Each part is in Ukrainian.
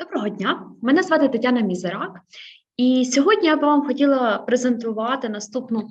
Доброго дня, мене звати Тетяна Мізерак, і сьогодні я би вам хотіла презентувати наступну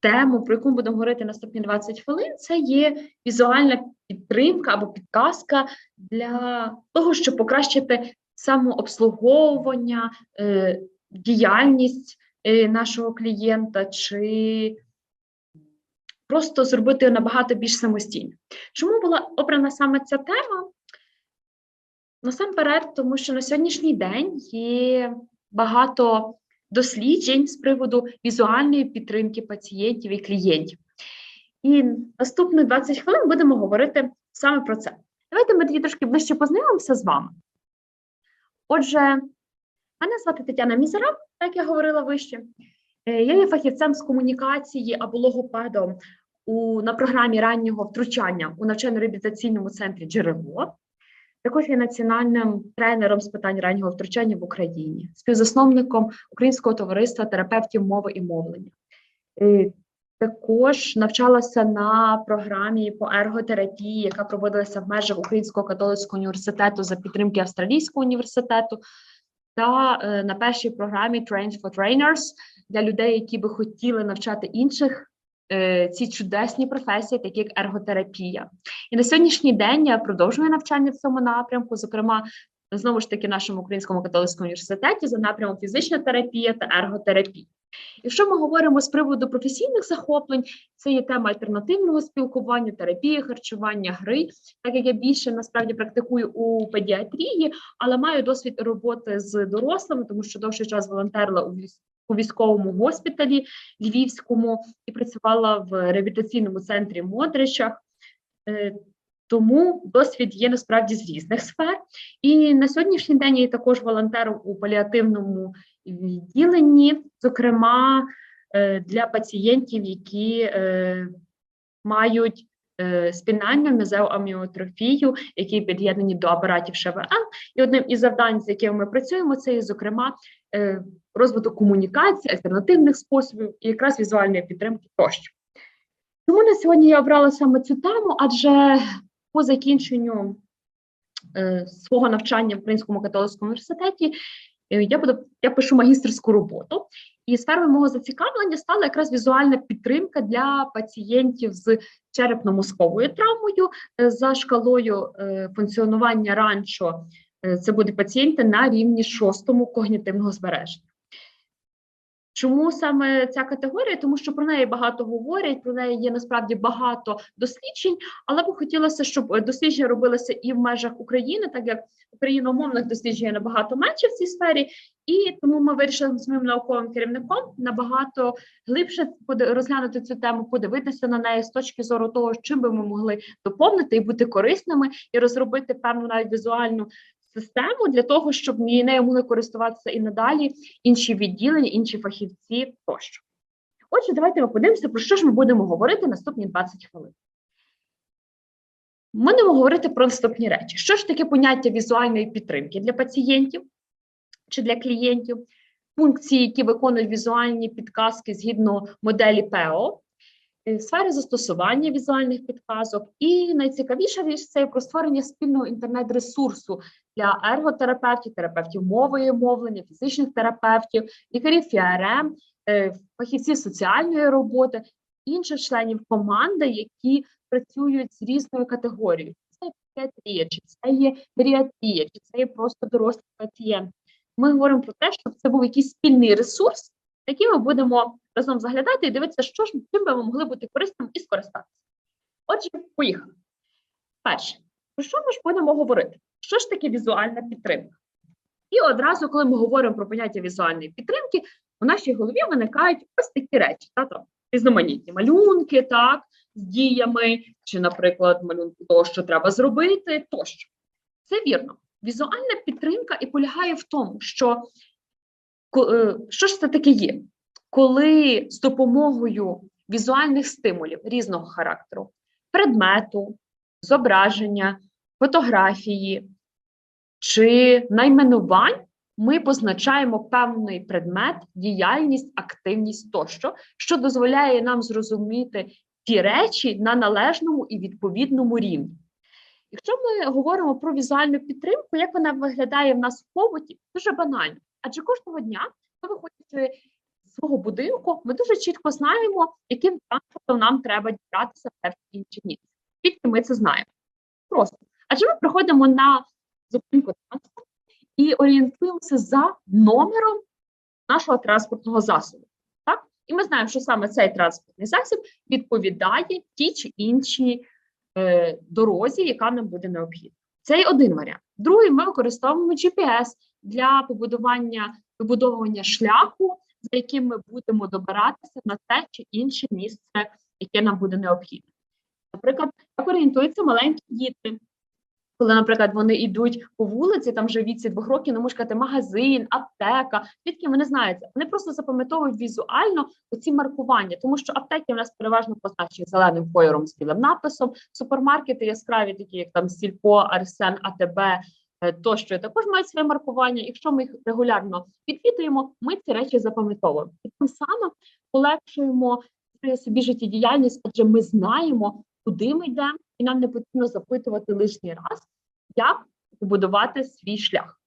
тему, про яку ми будемо говорити наступні 20 хвилин. Це є візуальна підтримка або підказка для того, щоб покращити самообслуговування, е, діяльність е, нашого клієнта чи просто зробити набагато більш самостійно. Чому була обрана саме ця тема? Насамперед, тому що на сьогоднішній день є багато досліджень з приводу візуальної підтримки пацієнтів і клієнтів. І наступні 20 хвилин будемо говорити саме про це. Давайте ми тоді трошки ближче познайомимося з вами. Отже, мене звати Тетяна Мізерак, як я говорила вище. Е, Я є фахівцем з комунікації або логопедом у, на програмі раннього втручання у навчально-реабілітаційному центрі Джерело. Також є національним тренером з питань раннього втручання в Україні, співзасновником Українського товариства терапевтів мови і мовлення. Е, Також навчалася на програмі по ерготерапії, яка проводилася в межах Українського католицького університету за підтримки Австралійського університету, та е, на першій програмі Trains for Trainers для людей, які би хотіли навчати інших ці чудесні професії, такі як ерготерапія. І на сьогоднішній день я продовжую навчання в цьому напрямку, зокрема, знову ж таки, нашому українському католицькому університеті за напрямом фізична терапія та ерготерапія. Якщо ми говоримо з приводу професійних захоплень, це є тема альтернативного спілкування, терапії, харчування, гри, так як я більше насправді практикую у педіатрії, але маю досвід роботи з дорослими, тому що довший час волонтерила у у військовому госпіталі Львівському і працювала в реабілітаційному центрі Модричах. Е, Тому досвід є насправді з різних сфер. І на сьогоднішній день я також волонтером у паліативному відділенні, зокрема е, для пацієнтів, які е, мають спінальну мезеу аміотрофію, які під'єднані до апаратів ШВЛ. І одним із завдань, з якими ми працюємо, це зокрема, розвиток комунікації, альтернативних способів і якраз візуальної підтримки тощо. Тому на сьогодні я обрала саме цю тему, адже по закінченню е, свого навчання в Українському католицькому університеті е, я буду я пишу магістерську роботу, і сферою мого зацікавлення стала якраз візуальна підтримка для пацієнтів з черепно-мозковою травмою е, за шкалою е, функціонування ранчо. Це будуть пацієнти на рівні шостому когнітивного збереження. Чому саме ця категорія? Тому що про неї багато говорять, про неї є насправді багато досліджень, але б хотілося, щоб е, дослідження робилися і в межах України, так як україномовних досліджень набагато менше в цій сфері, і тому ми вирішили з моїм науковим керівником набагато глибше розглянути цю тему, подивитися на неї з точки зору того, чим би ми могли доповнити і бути корисними, і розробити певну навіть візуальну систему для того, щоб нею могли користуватися і надалі інші відділення, інші фахівці тощо. Отже, давайте ми подивимося, про що ж ми будемо говорити наступні 20 хвилин. Ми будемо говорити про наступні речі. Що ж таке поняття візуальної підтримки для пацієнтів чи для клієнтів, функції, які виконують візуальні підказки згідно моделі ПЕО, сфери застосування візуальних підказок, і найцікавіша річ це про створення спільного інтернет-ресурсу для ерготерапевтів, терапевтів мови мовлення, фізичних терапевтів, лікарів ФІРМ, е, фахівців соціальної роботи, інших членів команди, які працюють з різною категорією. Це психіатрія, чи це є геріатрія, чи це є просто дорослий пацієнт. Ми говоримо про те, щоб це був якийсь спільний ресурс, який ми будемо разом заглядати і дивитися, що ж чим би ми могли бути корисним і скористатися. Отже, поїхали. Перше, про що ми ж будемо говорити? Що ж таке візуальна підтримка? І одразу, коли ми говоримо про поняття візуальної підтримки, у нашій голові виникають ось такі речі, та, там, різноманітні малюнки, так, з діями, чи, наприклад, малюнки того, що треба зробити, тощо. Це вірно. Візуальна підтримка і полягає в тому, що е, що ж це таке є? Коли з допомогою візуальних стимулів різного характеру, предмету, зображення, фотографії чи найменувань ми позначаємо певний предмет, діяльність, активність тощо, що дозволяє нам зрозуміти ті речі на належному і відповідному рівні. Якщо ми говоримо про візуальну підтримку, як вона виглядає в нас в побуті, дуже банально. Адже кожного дня, виходячи з свого будинку, ми дуже чітко знаємо, яким транспортом нам треба дібратися перші інші дні. Звідки ми це знаємо? Просто. Адже ми приходимо на зупинку транспорту і орієнтуємося за номером нашого транспортного засобу. Так? І ми знаємо, що саме цей транспортний засіб відповідає тій чи іншій е, дорозі, яка нам буде необхідна. Це й один варіант. Другий, ми використовуємо GPS для побудування вибудовування шляху, за яким ми будемо добиратися на те чи інше місце, яке нам буде необхідне. Наприклад, як орієнтуються маленькі діти. Коли, наприклад, вони йдуть по вулиці, там вже віці двох років, не можуть сказати магазин, аптека, звідки вони знають? Вони просто запам'ятовують візуально оці маркування, тому що аптеки в нас переважно позначені зеленим кольором з білим написом. Супермаркети яскраві, такі як там Сільпо, Арсен, АТБ тощо також мають своє маркування. Якщо ми їх регулярно відвідуємо, ми ці речі запам'ятовуємо і тим самим полегшуємо собі життєдіяльність, адже ми знаємо, куди ми йдемо, і нам не потрібно запитувати лишній раз, як побудувати свій шлях.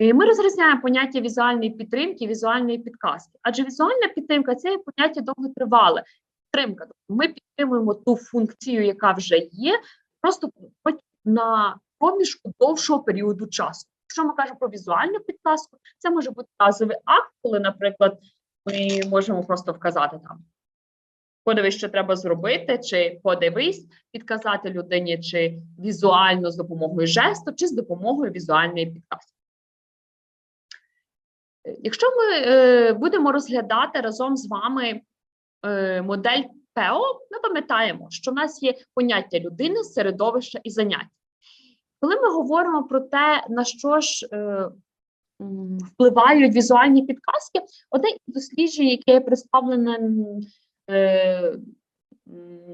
Ми розрізняємо поняття візуальної підтримки, візуальної підказки. Адже візуальна підтримка це поняття довготривале. Підтримка. Тобто Ми підтримуємо ту функцію, яка вже є, просто на проміжку довшого періоду часу. Якщо ми кажемо про візуальну підказку, це може бути разовий акт, коли, наприклад, ми можемо просто вказати там подивись, що треба зробити, чи подивись, підказати людині, чи візуально з допомогою жесту, чи з допомогою візуальної підказки. Якщо ми е, будемо розглядати разом з вами е, модель ПЕО, ми пам'ятаємо, що в нас є поняття людини, середовища і заняття. Коли ми говоримо про те, на що ж е, впливають візуальні підказки, одне із досліджень, яке представлене Е,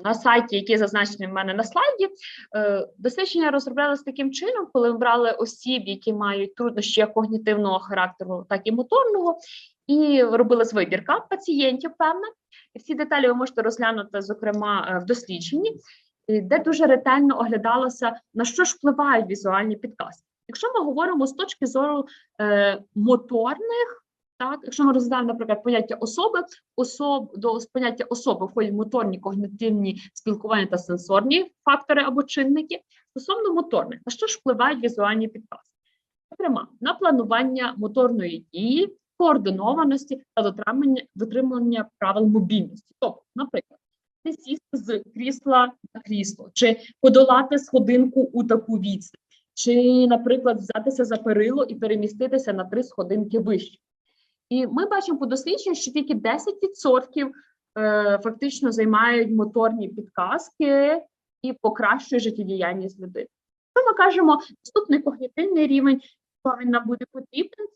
на сайті, який зазначений в мене на слайді, е, дослідження розроблялися таким чином, коли ми брали осіб, які мають труднощі як когнітивного характеру, так і моторного, і робилась вибірка пацієнтів, певна. Всі деталі ви можете розглянути, зокрема, е, в дослідженні, де дуже ретельно оглядалося, на що ж впливають візуальні підказки. Якщо ми говоримо з точки зору е, моторних так, якщо ми розглядаємо, наприклад, поняття особи, особ до поняття особи входять моторні, когнітивні спілкування та сенсорні фактори або чинники. Стосовно моторних, на що ж впливають візуальні підказки? Зокрема, на планування моторної дії, координованості та дотримання, правил мобільності. Тобто, наприклад, сісти з крісла на крісло, чи подолати сходинку у таку відстань, чи, наприклад, взятися за перило і переміститися на три сходинки вище. І ми бачимо по дослідженню, що тільки 10% е, фактично займають моторні підказки і покращує життєдіяльність людини. Ми кажемо, наступний когнітивний рівень повинна бути потрібен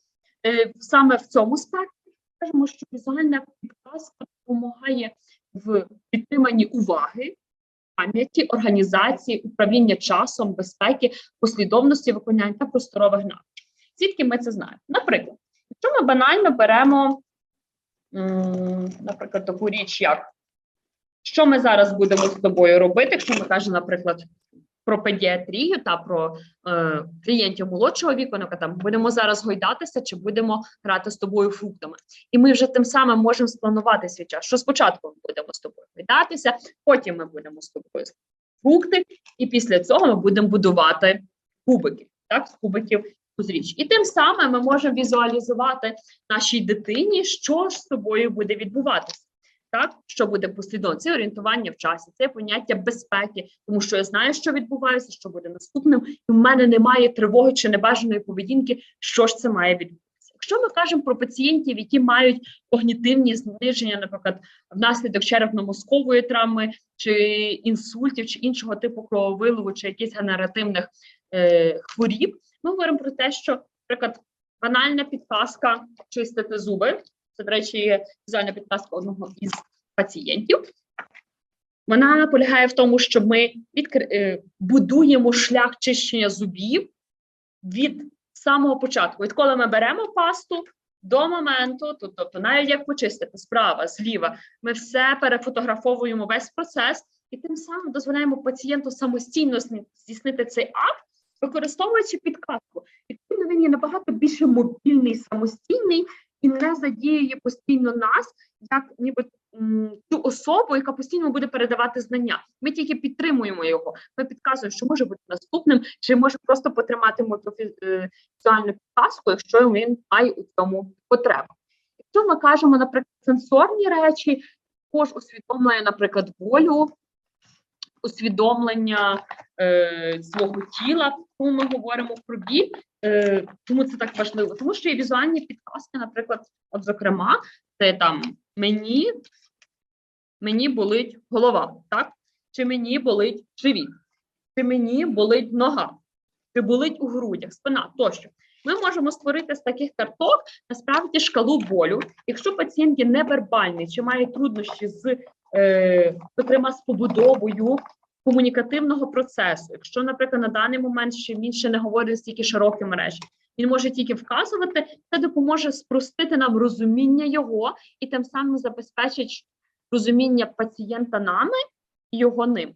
е, саме в цьому спектрі. Кажемо, що візуальна підказка допомагає в підтриманні уваги, пам'яті, організації, управління часом, безпеки, послідовності виконання та просторових навичок. Звідки ми це знаємо? Наприклад. Якщо ми банально беремо, наприклад, таку річ, як що ми зараз будемо з тобою робити, якщо ми кажемо, наприклад, про педіатрію та про е, клієнтів молодшого віку, наприклад, будемо зараз гойдатися чи будемо грати з тобою фруктами. І ми вже тим самим можемо спланувати свій час, що спочатку ми будемо з тобою гойдатися, потім ми будемо з тобою фрукти, і після цього ми будемо будувати кубики, так, з кубиків зустріч. І тим самим ми можемо візуалізувати нашій дитині, що ж з тобою буде відбуватися. Так, що буде послідовно, це орієнтування в часі, це поняття безпеки, тому що я знаю, що відбувається, що буде наступним, і в мене немає тривоги чи небажаної поведінки, що ж це має відбутися. Якщо ми кажемо про пацієнтів, які мають когнітивні зниження, наприклад, внаслідок черепно-мозкової травми, чи інсультів, чи іншого типу крововилову, чи якихось генеративних е, хворіб, ми говоримо про те, що, наприклад, банальна підказка чистити зуби. Це, до речі, візуальна підказка одного із пацієнтів. Вона полягає в тому, що ми відкр... Е, будуємо шлях чищення зубів від самого початку. Відколи ми беремо пасту до моменту, тобто навіть як почистити справа, зліва, ми все перефотографовуємо весь процес і тим самим дозволяємо пацієнту самостійно здійснити цей акт, використовуючи підказку. Відповідно, він є набагато більше мобільний, самостійний і не задіює постійно нас, як ніби ту особу, яка постійно буде передавати знання. Ми тільки підтримуємо його. Ми підказуємо, що може бути наступним, чи може просто потримати е, візуальну підказку, якщо він має у цьому потребу. Якщо ми кажемо, наприклад, сенсорні речі, також усвідомлення, наприклад, болю, усвідомлення е, свого тіла, коли ми говоримо про біль. Е, чому це так важливо? Тому що є візуальні підказки, наприклад, от зокрема, це там мені, мені болить голова, так? Чи мені болить живіт, чи мені болить нога, чи болить у грудях, спина тощо. Ми можемо створити з таких карток насправді шкалу болю. Якщо пацієнт є невербальний чи має труднощі з, зокрема, з побудовою комунікативного процесу, якщо, наприклад, на даний момент ще він ще не говорить стільки широкі мережі, він може тільки вказувати, це допоможе спростити нам розуміння його і тим самим забезпечить розуміння пацієнта нами і його ним.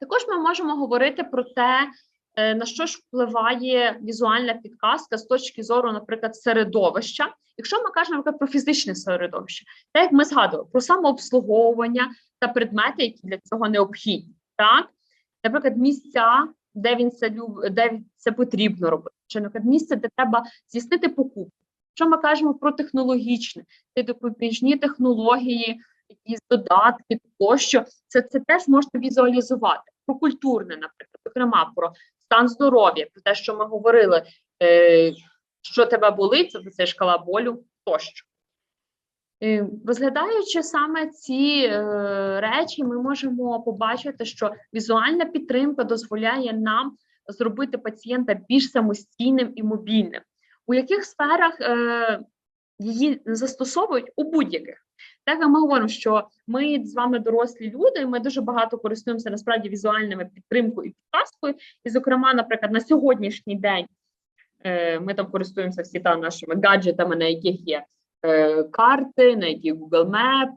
Також ми можемо говорити про те, е, на що ж впливає візуальна підказка з точки зору, наприклад, середовища. Якщо ми кажемо наприклад, про фізичне середовище, так як ми згадували про самообслуговування та предмети, які для цього необхідні, так наприклад, місця, де він це люб... де це потрібно робити, чи наприклад, місце, де треба здійснити покупку. Якщо ми кажемо про технологічне, це допоміжні технології, якісь додатки, тощо, це, це теж можна візуалізувати. Про культурне, наприклад, зокрема про стан здоров'я, про те, що ми говорили, е, що тебе болить, це, це шкала болю тощо. Е, Розглядаючи саме ці е, речі, ми можемо побачити, що візуальна підтримка дозволяє нам зробити пацієнта більш самостійним і мобільним. У яких сферах її застосовують у будь-яких. Так ми говоримо, що ми з вами дорослі люди, ми дуже багато користуємося насправді візуальними підтримкою і підказкою. І, зокрема, наприклад, на сьогоднішній день е, ми там користуємося всі там нашими гаджетами, на яких є е, карти, на яких Google Map,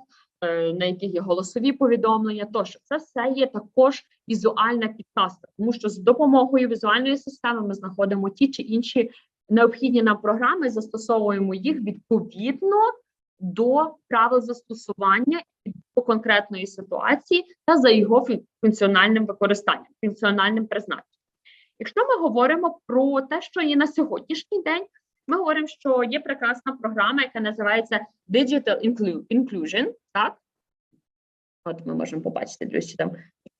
е, на яких є голосові повідомлення. Тощо це все є також візуальна підказка, тому що з допомогою візуальної системи ми знаходимо ті чи інші необхідні нам програми, застосовуємо їх відповідно до правил застосування до конкретної ситуації та за його функціональним використанням, функціональним призначенням. Якщо ми говоримо про те, що є на сьогоднішній день, ми говоримо, що є прекрасна програма, яка називається Digital Inclusion, так? От ми можемо побачити, друзі, там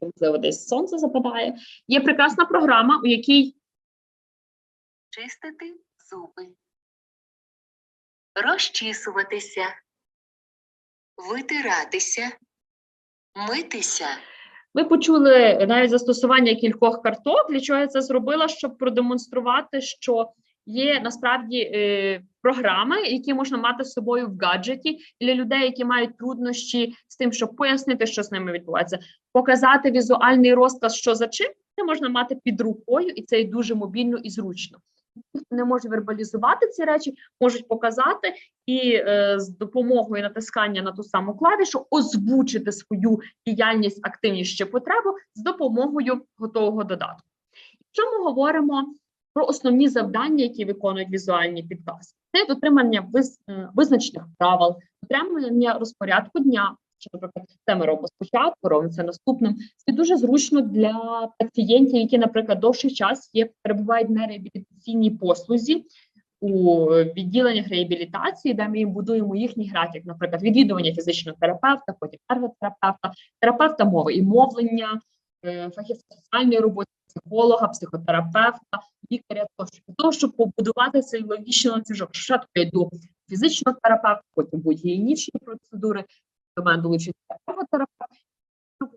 можливо десь сонце западає. Є прекрасна програма, у якій чистити зуби, розчісуватися, витиратися, митися, Ви почули навіть застосування кількох карток. Для чого я це зробила? Щоб продемонструвати, що є насправді е, програми, які можна мати з собою в гаджеті для людей, які мають труднощі з тим, щоб пояснити, що з ними відбувається, показати візуальний розказ, що за чим, це можна мати під рукою, і це і дуже мобільно і зручно. Не може вербалізувати ці речі, можуть показати і е, з допомогою натискання на ту саму клавішу озвучити свою діяльність, активність чи потребу з допомогою готового додатку. Якщо ми говоримо про основні завдання, які виконують візуальні підказки, це дотримання виз, е, правил, дотримання розпорядку дня. Що, наприклад, це ми робимо спочатку, робимо це наступним. Це дуже зручно для пацієнтів, які, наприклад, довший час є перебувають на реабілітаційній послузі у відділеннях реабілітації, де ми їм будуємо їхній графік, наприклад, відвідування фізичного терапевта, потім ерготерапевта, терапевта мови і мовлення, е, фахівця соціальної роботи, психолога, психотерапевта, лікаря тощо для того, щоб побудувати цей логічний ланцюжок. Спочатку йду фізичного терапевта, потім будь-гігієнічні процедури, до мене долучиться ерготерапевт, щоб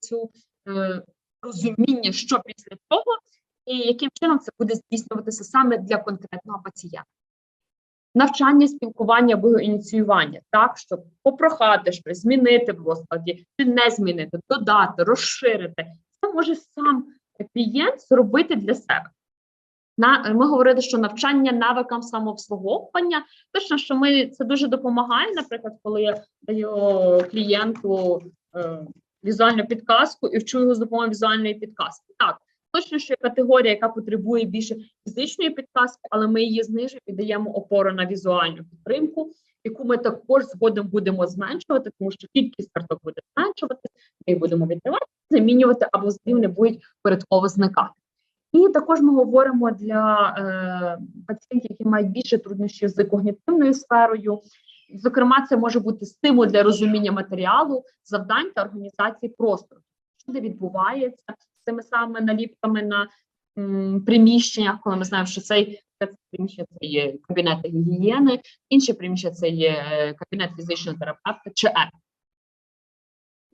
цю е, розуміння, що після того, і яким чином це буде здійснюватися саме для конкретного пацієнта. Навчання, спілкування або ініціювання, так, щоб попрохати щось, змінити в розкладі, чи не змінити, додати, розширити. Це може сам клієнт зробити для себе. Ми говорили, що навчання навикам самообслуговування, точно, що ми це дуже допомагає, наприклад, коли я даю клієнту е, візуальну підказку і вчу його з допомогою візуальної підказки. Так, точно, що є категорія, яка потребує більше фізичної підказки, але ми її знижуємо і даємо опору на візуальну підтримку, яку ми також згодом будемо зменшувати, тому що кількість карток буде зменшуватися, ми їх будемо відкривати, замінювати або взагалі вони будуть порядково зникати. І також ми говоримо для е, пацієнтів, які мають більше труднощів з когнітивною сферою. Зокрема, це може бути стимул для розуміння матеріалу, завдань та організації простору, що де відбувається з цими самими наліпками на м, приміщеннях, коли ми знаємо, що цей це приміщення це є кабінет гігієни, інше приміщення це є е, кабінет фізичного терапевта чи еп.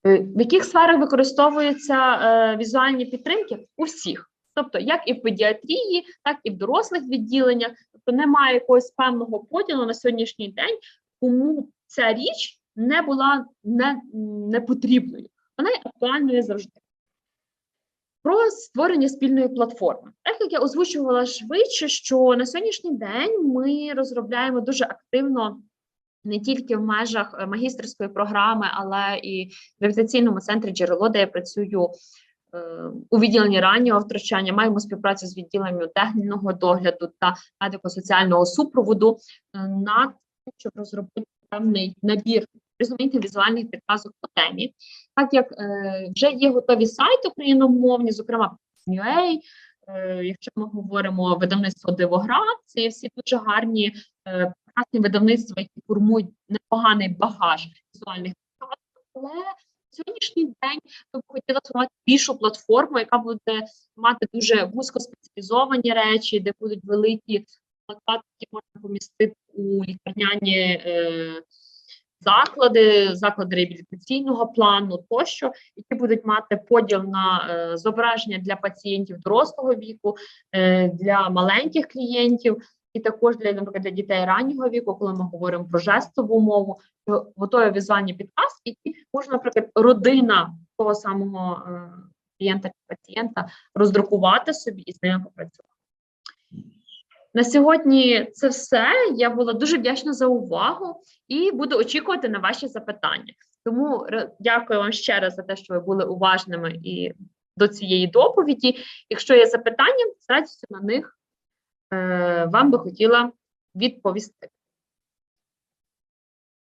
Е, В яких сферах використовуються е, візуальні підтримки? У всіх. Тобто, як і в педіатрії, так і в дорослих відділеннях. Тобто немає якогось певного поділу на сьогоднішній день, кому ця річ не була не, не потрібною. Вона є актуальною завжди. Про створення спільної платформи. Так як я озвучувала швидше, що на сьогоднішній день ми розробляємо дуже активно не тільки в межах магістерської програми, але і в реабілітаційному центрі джерело, де я працюю у відділенні раннього втручання. Маємо співпрацю з відділенням технічного догляду та медико-соціального супроводу е, над тим, щоб розробити певний набір різноманітних візуальних підказок по темі. Так як е, вже є готові сайти україномовні, зокрема New.ua, е, якщо ми говоримо видавництво Дивоград, це всі дуже гарні е, прекрасні видавництва, які формують непоганий багаж візуальних підказок, але сьогоднішній день ми б хотіли сформувати більшу платформу, яка буде мати дуже вузькоспеціалізовані речі, де будуть великі плакати, які можна помістити у лікарняні е, заклади, заклади реабілітаційного плану тощо, які будуть мати поділ на е, зображення для пацієнтів дорослого віку, е, для маленьких клієнтів. І також для, наприклад, для дітей раннього віку, коли ми говоримо про жестову мову, то готові візуальні підказки, які можна, наприклад, родина того самого е, клієнта чи пацієнта роздрукувати собі і з ними попрацювати. На сьогодні це все. Я була дуже вдячна за увагу і буду очікувати на ваші запитання. Тому дякую вам ще раз за те, що ви були уважними і до цієї доповіді. Якщо є запитання, з радістю на них вам би хотіла відповісти.